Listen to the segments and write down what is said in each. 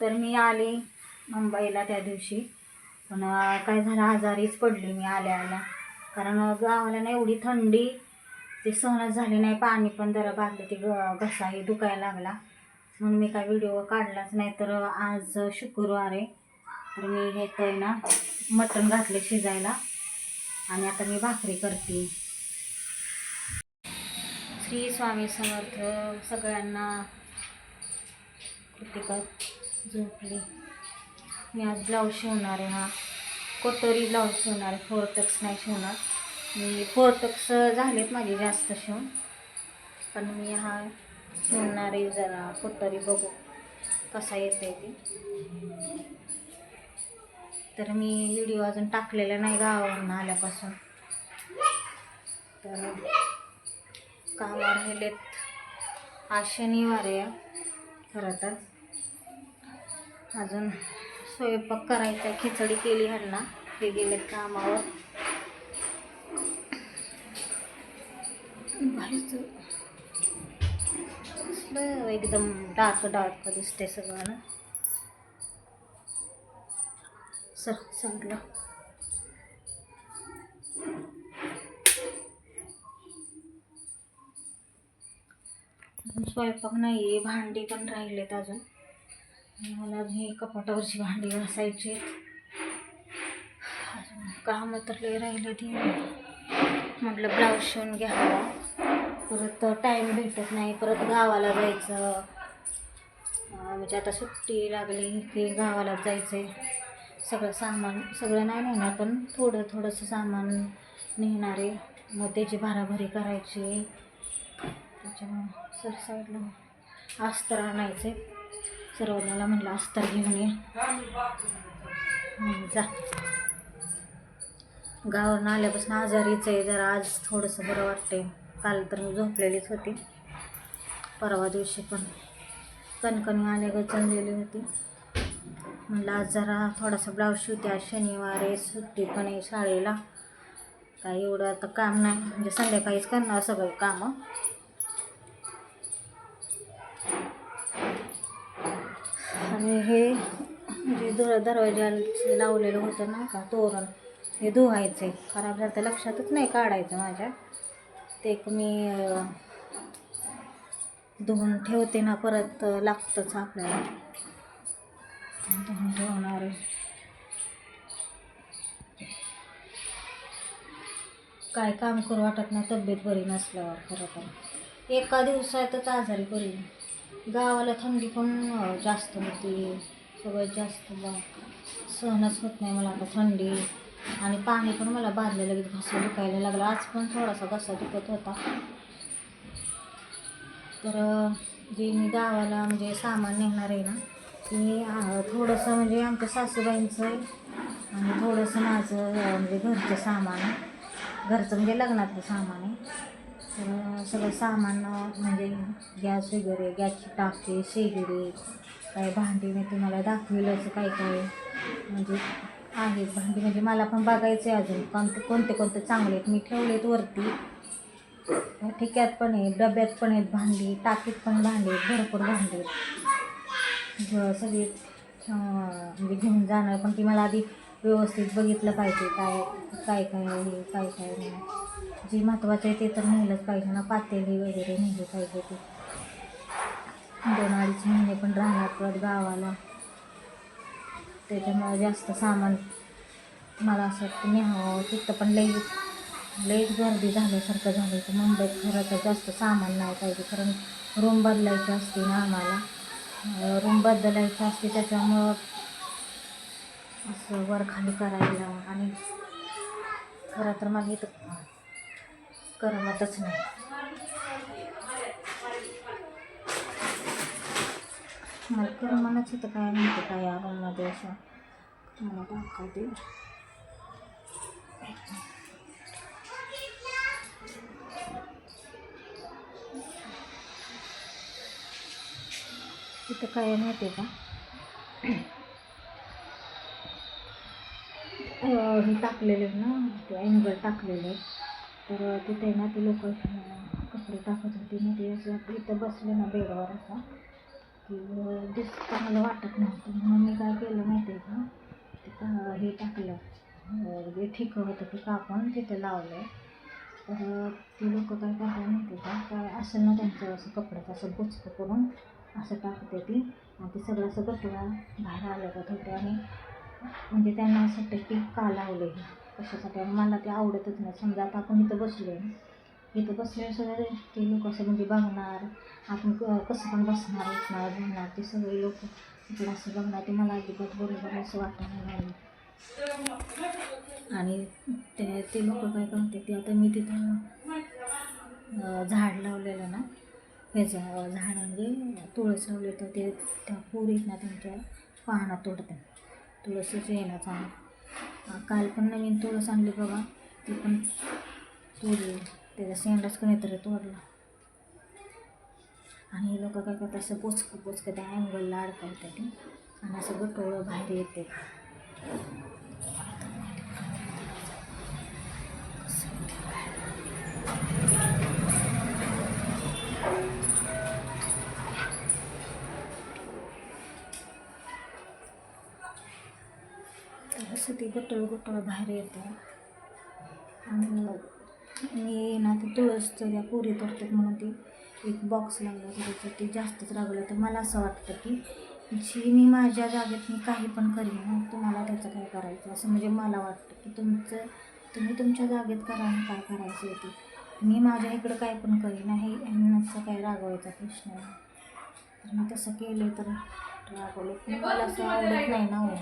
तर मी आले मुंबईला त्या दिवशी. पण काय झालं आजारीच पडली मी आल्या आल्या कारण गावाला ना एवढी थंडी ते सहनच झाली नाही पाणी पण जरा बांधलं ते ग घसाही दुखायला लागला. म्हणून मी काय व्हिडिओ काढलाच नाही. तर आज शुक्रवार आहे तर मी हे काय ना मटण घातले शिजायला. आणि आता मी भाकरी करते. श्री स्वामी समर्थ सगळ्यांना कृतिका झोपली मी आज ब्लाऊज शिवणार आहे हा. कोटोरी ब्लाऊज शिवणार आहे. फोर टक्स नाही शिवणार. मी फोर टक्स झालेत माझे जास्त शिवून. पण मी हा शिवणार आहे जरा. कोटोरी बघू कसा येत आहे ते. तर मी व्हिडिओ अजून टाकलेला नाही गावावरून आल्यापासून. तर कामं राहिलेत आज शनिवार आहे. खरं तर. अजून स्वयंपाक करायचा खिचडी केली ह्यांना. ते गेलेत कामावर. बाहेरचं एकदम डार्क डार्क दिसते सगळं. ना सर सांगलं स्वयंपाक नाही आहे भांडी पण राहिलेत अजून. मला हे कपाटावरची भांडी घासायची काम कामं तर लय राहिले ती. म्हटलं ब्लाऊज शिवून घ्यावा. परत टाईम भेटत नाही. परत गावाला जायचं. म्हणजे आता सुट्टी लागली की गावाला जायचं आहे सगळं सामान सगळं नाही नेणार पण थोडं थोडंसं सामान नेणार आहे. मग त्याची भाराभरी करायची. त्याच्यामुळं सर साईडला अस्तर आणायचे सर्वजणाला म्हटलं अस्तर घेऊन ये. जा. गावावरून आल्यापासून आजारीच आहे जरा आज थोडंसं बरं वाटतंय. काल तर मी झोपलेलीच होती. परवा दिवशी पण. कणकणी आल्या चणलेली होती. म्हणलं आज जरा थोडासा ब्लाऊज शिवते. आज शनिवार आहे सुट्टी पण आहे शाळेला. काही एवढं आता काम नाही. म्हणजे संध्याकाळीच करणार सगळं कामं. आणि हे म्हणजे दर दरवाज्याला लावलेलं होतं ना का तोरण हे धुवायचे खराब झालं तर लक्षातच नाही काढायचं माझ्या. ते एक मी धुवून ठेवते ना परत लागतंच आपल्याला. धुवून ठेवणार आहे. काय काम करू वाटत नाही तब्येत बरी नसल्यावर खरं तर. एका दिवसातच आजारी पडली. गावाला थंडी पण जास्त होती. सगळं जास्त सहनच होत नाही मला आता थंडी. आणि पाणी पण मला बादलं लगेच घसा दुखायला लागला. आज पण थोडासा घसा दुखत होता. तर जे मी गावाला म्हणजे सामान नेणार आहे ना ते थोडंसं म्हणजे आमच्या सासूबाईंचं आहे आणि थोडंसं माझं म्हणजे घरचं सामान. आहे घरचं म्हणजे लग्नातलं सामान आहे. तर सगळं सामान म्हणजे गॅस वगैरे गॅसची टाकी शेगडी काय भांडी मी तुम्हाला दाखविलंच काय काय म्हणजे आहेत भांडी म्हणजे मला पण बघायचं आहे अजून. कोणते कोणते कोणते चांगले आहेत? मी ठेवलेत वरती. ठिक्यात पण आहेत डब्यात पण आहेत भांडी टाकीत पण भांडी आहेत भरपूर भांडी आहेत. सगळी म्हणजे घेऊन जाणार. पण ती मला आधी व्यवस्थित बघितलं पाहिजे काय काय काय आहे काय काय. नाही जे महत्त्वाचं आहे ते तर नेलंच पाहिजे ना पातेली वगैरे नेली पाहिजे ते. दोन अडीच महिने पण राहणार परत गावाला. त्याच्यामुळं जास्त सामान मला असं वाटतं न्यावं. तिथं पण लई लईच गर्दी झाल्यासारखं झालं तर मुंबईत खरं तर जास्त सामान नाही पाहिजे कारण रूम बदलायची असते ना आम्हाला. रूम बदलायची असते त्याच्यामुळं असं वरखाली करायला आणि खरं तर मला इथं करमतच नाही. मला करमणच इथं काय नव्हतं काय या रूममध्ये असं मला दाखवते इथं काय माहिती आहे का? हे टाकलेले ना ते अँगल टाकलेले आहे. तर तिथे ना ते लोक कपडे टाकत होते. मी ते असं इथं बसले ना बेडवर असं की दिस चांगलं वाटत नव्हतं. म्हणून मी काय केलं माहिती आहे का? ते का हे टाकलं. जे ठिकं होतं ते कापून तिथे लावलं. तर ती लोक काय करतात माहिती का? काय असेल ना त्यांचं असं कपड्याचं असं बुचकं करून असं टाकते ती. आणि ते सगळं असं गटवा बाहेर आलं का होते आणि म्हणजे त्यांना असं वाटतं की का लावलं हे. कशासाठी? मला ते आवडतच नाही. समजा आता आपण इथं बसलो आहे इथं बसल्यावर सगळं ते लोक असं म्हणजे बघणार. आपण क- कसं पण बसणार उठणार बोलणार ते सगळे लोक इकडं असं बघणार. ते मला अजिबात बरोबर असं वाटणार नाही लागलं आणि ते ते लोक काय करते ते आता मी तिथं झाड लावलेलं ना ह्याचं झाड म्हणजे तुळस लावले तर ते त्या पोरीत ना त्यांच्या पाहणं तोडतात. तुळसच येणं चांगलं काल पण नवीन तुळस आणली बघा. ती पण तोडली. त्याचा शेंडाच कोणीतरी तोडला. आणि हे लोक काय करतात असं पोचकं पोचकं त्या अँगलला अडकवतात. आणि असं गटोळं बाहेर येते. असं ते गोटळ गोटळ बाहेर येतं. आणि मी ना ते तुळसचं त्या पुरी तरतात म्हणून ती एक बॉक्स लागला त्याचं ते जास्तच लागलं तर मला असं वाटतं की जी मी माझ्या जागेत मी काही पण करीन मग तुम्हाला त्याचं काय करायचं? असं म्हणजे मला वाटतं की तुमचं तुम्ही तुमच्या जागेत करा आणि काय करायचं आहे ते. मी माझ्या इकडं काय पण करीन हे ह्यांचा काय रागवायचा प्रश्न आहे तर मी तसं केलं तर रागवलं. पण मला असं आवडत नाही ना हो.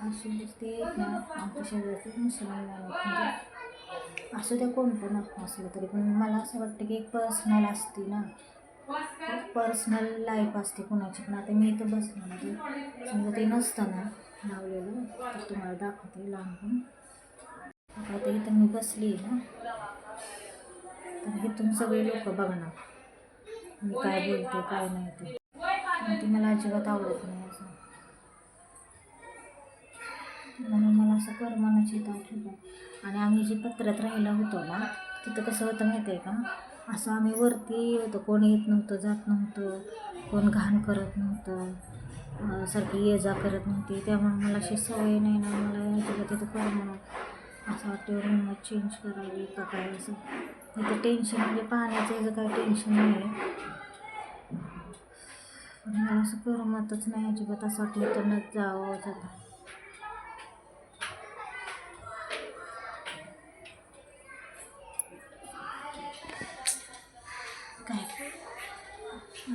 असे ते ना आमच्या शेजारचे मुसलमान म्हणजे असं त्या कोण पण असलं तरी पण मला असं वाटतं की एक पर्सनल असते ना पर्सनल लाईफ असते कोणाची पण आता मी इथं बसणार ते समजा ते नसतं ना लावलेलं तर तुम्हाला दाखवते लांबून आता इथं मी बसली ना तर इथून सगळे लोक बघणार मी काय बोलते काय नाही ते ते मला अजिबात आवडत नाही असं म्हणून मला असं करमानाची इथं आठवतं आणि आम्ही जे पत्रात राहिला होतो ना तिथं कसं होतं माहिती आहे का? असं आम्ही वरती होतो. कोण येत नव्हतं जात नव्हतं. कोण घाण करत नव्हतं. सारखी ये जा करत नव्हती. त्यामुळे मला अशी सवय नाही ना मला तिथं तिथं करमणं असं वाटतं रूम चेंज करावी का काय असं. तिथं टेन्शन म्हणजे पाण्याचं याचं काही टेन्शन नाही आहे पण मला असं करमतच नाही अजिबात. असं वाटलं तर न जावं जातं.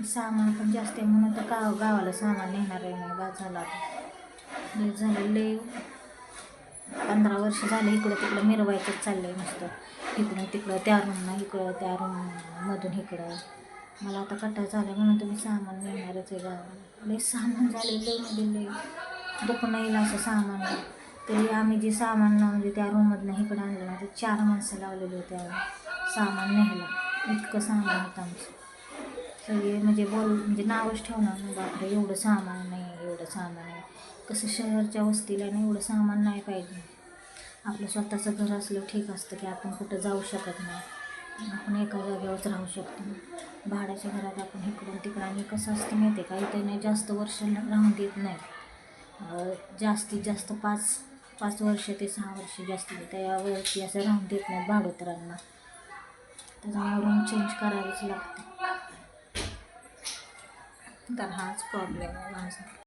सामान पण जास्त आहे म्हणून तर गाव गावाला सामान नेणार आहे मग बाद झाला लय झालं लय. पंधरा वर्ष झाले इकडं तिकडं मिरवायचंच चाललं आहे नुसतं. इकडं तिकडं त्या रूमनं इकडं त्या रूममधून इकडं. मला आता कट्टा झाला म्हणून तुम्ही सामान नेणारच आहे गावाला. लय सामान झाले लय म्हणजे लय. दुखणं येईल असं सामान. तरी आम्ही जे सामान म्हणजे त्या रूममधनं इकडं आणलं ना ते चार माणसं लावलेली होती आम्ही. सामान न्यायला. इतकं सामान होतं आमचं. सगळे म्हणजे बोल म्हणजे नावच ठेवणार ना बापरे एवढं सामान नाही एवढं सामान आहे कसं शहरच्या वस्तीला ना एवढं सामान नाही पाहिजे. आपलं स्वतःचं घर असलं ठीक असतं की आपण कुठं जाऊ शकत नाही. आपण एका जागेवरच राहू शकतो. भाड्याच्या घरात आपण इकडून तिकडं आणि कसं असतं माहिती आहे काही त्यांना नाही जास्त वर्ष राहून देत नाही. जास्तीत जास्त पाच पाच वर्ष ते सहा वर्ष जास्तीत त्यावरती असं राहून देत नाही भाडोतरांना त्याच्यामुळे रूम चेंज करावीच लागते. तर हाच प्रॉब्लेम आहे माझा.